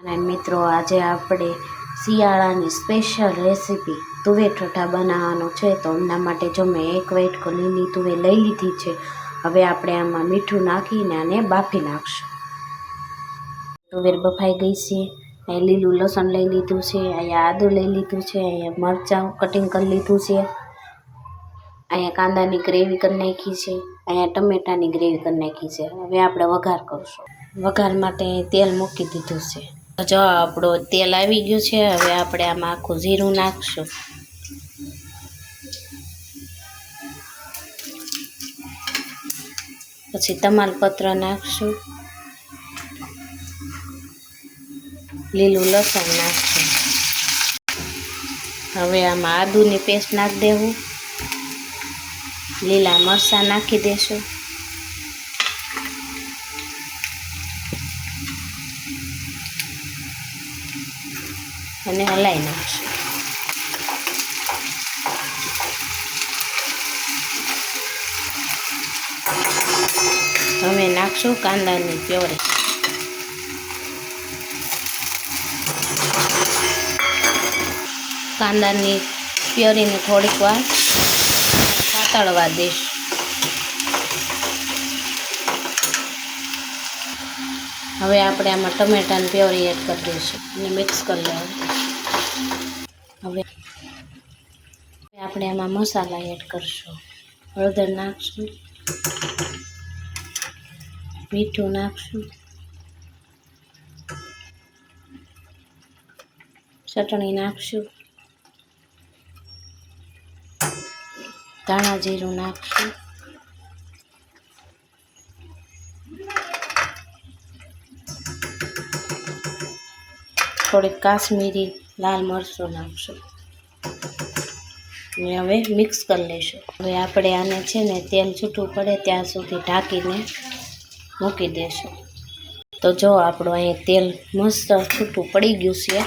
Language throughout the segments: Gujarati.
અને મિત્રો, આજે આપણે શિયાળાની સ્પેશિયલ રેસીપી તુવેર ઠઠા બનાવવાનો છે. તો એમના માટે જો મેં એક વેટ લીલી તુવેર લઈ લીધી છે, હવે આપણે આમાં મીઠું નાખીને આને બાફી નાખશું. તુવેર બફાઈ ગઈ છે. અહીં લીલું લસણ લઈ લીધું છે, અહીંયા આદું લઈ લીધું છે, અહીંયા મરચાં કટિંગ કરી લીધું છે, અહીંયા કાંદાની ગ્રેવી કરી નાખી છે, અહીંયા ટમેટાની ગ્રેવી કરી નાખી છે. હવે આપણે વઘાર કરશું. વઘાર માટે તેલ મૂકી દીધું છે. જો આપણું તેલ આવી ગયું છે, હવે આપણે આમાં આખું જીરું નાખશું. પછી તમાલપત્ર નાખશું. લીલું લસણ નાખશું. હવે આમાં આદુની પેસ્ટ નાખી દેવું. લીલા મરચાં નાખી દેશું. અને હલાવી નાખશું. હવે નાખશું કાંદાની પ્યોરી. કાંદાની પ્યોરીને થોડીક વાર પાતળવા દઈશ. હવે આપણે આમાં ટમેટાની પ્યોરી એડ કરી દઈશું અને મિક્સ કરી લેવું હવે આપણે એમાં મસાલા એડ કરશું. હળદર નાખશું. મીઠું નાખશું. ચટણી નાખશું. ધાણા જીરું નાખશું. થોડીક કાશ્મીરી લાલ મરચું નાખશું. ને હવે મિક્સ કરી લઈશું. હવે આપણે આને છે ને તેલ છૂટું પડે ત્યાં સુધી ઢાંકીને મૂકી દેશું. તો જો આપણું અહીં તેલ મસ્ત છૂટું પડી ગયું છે.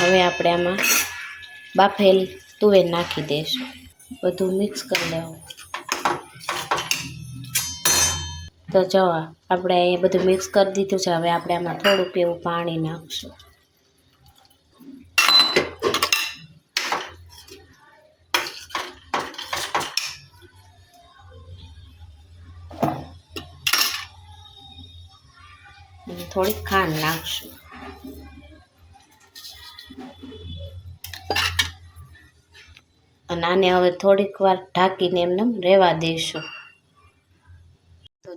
હવે આપણે આમાં બાફેલ તુવેર નાખી દઈશું. બધું મિક્સ કરી લેવું તો જો, આપણે એ બધું મિક્સ કરી દીધું છે. હવે આપણે આમાં થોડુંક એવું પાણી નાખશું. થોડીક ખાંડ નાખશું. અને આને હવે થોડીક વાર ઢાંકીને એમને રહેવા દઈશું.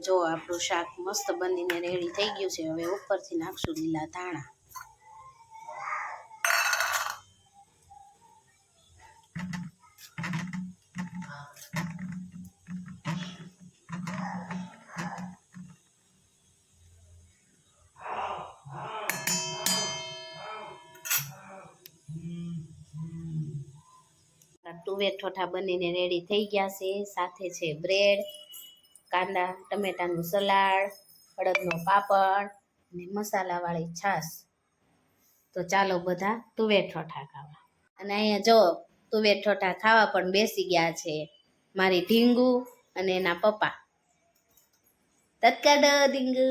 જો આપણું શાક મસ્ત બનીને રેડી થઈ ગયું છે, હવે ઉપરથી નાખશું લીલા ધાણા. તુવેર ઠોઠા બનીને રેડી થઈ ગયા છે, સાથે છે બ્રેડ કાંદા, ટમેટાનું સલાડ અડદનો પાપડ અને મસાલાવાળી છાશ. તો ચાલો બધા તુવેર ઠોઠા ખાવા. અને અહીંયા જો તુવેર ઠોઠા ખાવા પણ બેસી ગયા છે મારી ઢીંગુ અને એના પપ્પા. તત્કાળ ઢીંગુ.